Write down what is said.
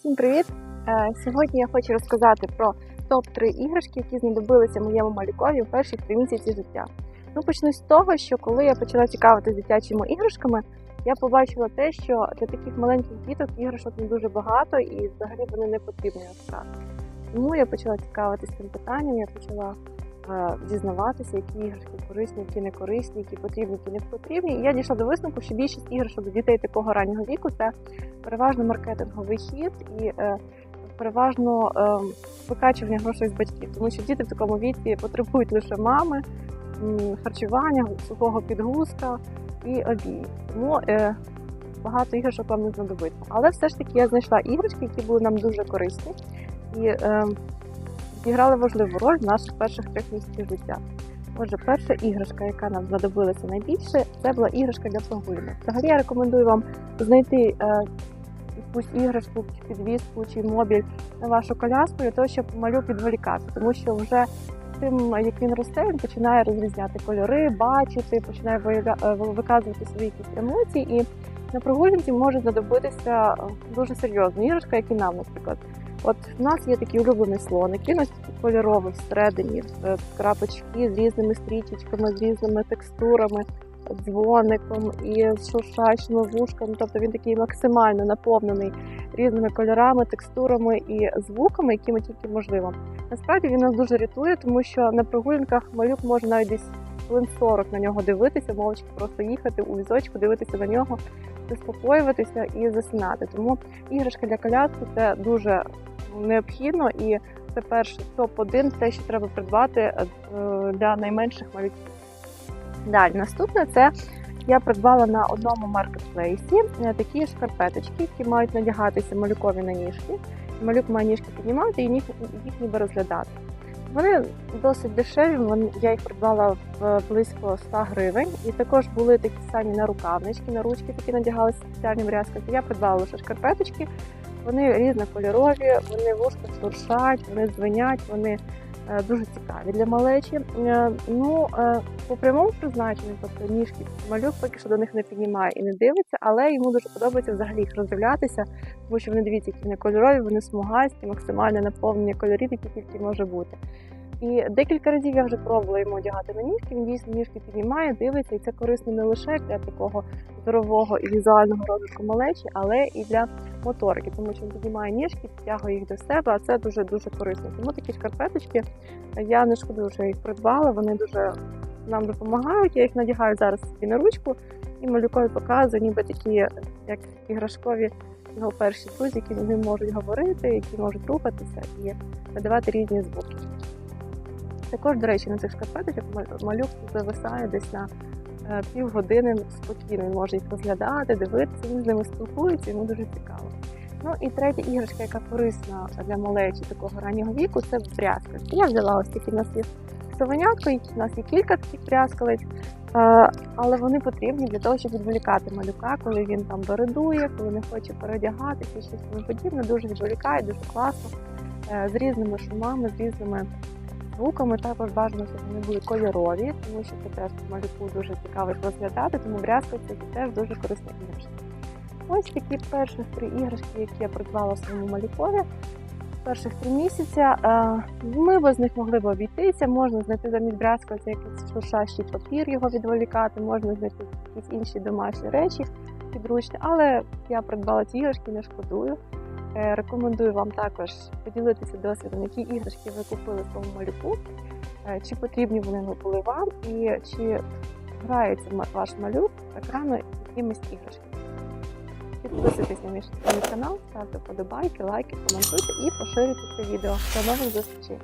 Всім привіт! Е, Сьогодні я хочу розказати про топ-3 іграшки, які знадобилися моєму малюкові в перші три місяці життя. Ну, почну з того, що коли я почала цікавитися дитячими іграшками, я побачила те, що для таких маленьких діток іграшок не дуже багато і взагалі вони не потрібні насправді. Тому я почала цікавитися цим питанням, я почала дізнаватися, які іграшки корисні, які не корисні, які потрібні, які не потрібні. І я дійшла до висновку, що більшість іграшок для дітей такого раннього віку це переважно маркетинговий хід і е, переважно е, викачування грошей з батьків, тому що діти в такому віці потребують лише мами, харчування, сухого підгузка і обії. Тому е, багато іграшок вам не знадобиться. Але все ж таки я знайшла іграшки, які були нам дуже корисні і е, зіграли важливу роль в наших перших трьох місяців життя. Отже, перша іграшка, яка нам знадобилася найбільше, це була іграшка для прогулянок. Взагалі я рекомендую вам знайти е, якусь іграшку, чи підвіску, чи мобіль на вашу коляску для того, щоб малюк відволікати, тому що вже тим, як він росте, він починає розрізняти кольори, бачити, починає е, виказувати свої якісь емоції, і на прогулянці може знадобитися е, дуже серйозна іграшка, як і нам, наприклад. От в нас є такі улюблені слоники, ось такі кольорові всередині, е, крапочки з різними стрічечками, з різними текстурами, дзвоником і з шуршачними вушками. Тобто він такий максимально наповнений різними кольорами, текстурами і звуками, якими тільки можливо. Насправді він нас дуже рятує, тому що на прогулянках малюк може навіть десь хвилин 40 на нього дивитися, мовчки просто їхати у візочку, дивитися на нього, заспокоюватися і засинати. Тому іграшка для коляски це дуже необхідно і це перший топ-1 те, що треба придбати е, для найменших малюків. Далі, наступне це я придбала на одному маркетплейсі е, такі шкарпеточки, які мають надягатися малюкові на ніжки. Малюк має ніжки піднімати і їх, їх ніби розглядати. Вони досить дешеві, я їх придбала в близько 100 гривень. І також були такі самі нарукавнички, на ручки, які надягалися спеціальні врязки. Я придбала лише шкарпеточки. Вони різнокольорові, вони вушка шуршать, вони дзвенять, вони е, дуже цікаві для малечі. Е, Ну, е, по прямому призначенню, тобто ніжки, малюк поки що до них не піднімає і не дивиться, але йому дуже подобається взагалі їх роздивлятися, тому що вони дивіться, які вони кольорові, вони смугасті, максимальне наповнення кольорів, які тільки може бути. І декілька разів я вже пробувала йому одягати на ніжки. Він дійсно ніжки піднімає, дивиться, і це корисно не лише для такого здорового і візуального розвитку малечі, але і для моторики, тому що він піднімає ніжки, підтягує їх до себе, а це дуже дуже корисно. Тому такі шкарпеточки я не шкодую, що їх придбала. Вони дуже нам допомагають. Я їх надягаю зараз собі на ручку і малюкові показую, ніби такі, як іграшкові його перші друзі, які не можуть говорити, які можуть рухатися і надавати різні звуки. Також, до речі, на цих шкарпеточок малюк зависає десь на е, півгодини спокійно. Він може їх розглядати, дивитися, він з ними спілкується, йому дуже цікаво. Ну і третя іграшка, яка корисна для малечі такого раннього віку, це брязкальці. Я взяла ось такі нас є совенятко, в нас є кілька таких брязкалиць, е, але вони потрібні для того, щоб відволікати малюка, коли він там дорадує, коли не хоче переодягатися, щось тому подібне. Дуже відволікає, дуже класно, е, з різними шумами, з різними звуками. Також бажано, щоб вони були кольорові, тому що це теж по малюку дуже цікаво розглядати, тому брязкальці це теж дуже корисна іграшка. Ось такі перших три іграшки, які я придбала своєму малюкові. Перших три місяці Е, ми без них могли б обійтися. Можна знайти замість брязкальця якийсь шуршащий папір, його відволікати, можна знайти якісь інші домашні речі підручні, але я придбала ці іграшки, не шкодую. Е, Рекомендую вам також поділитися досвідом, які іграшки ви купили тому малюку, е, чи потрібні вони були вам, і чи грається ваш малюк так рано якимись іграшками. Підписуйтесь на мій канал, ставте вподобайки, лайки, коментуйте і поширюйте це відео. До нових зустрічей!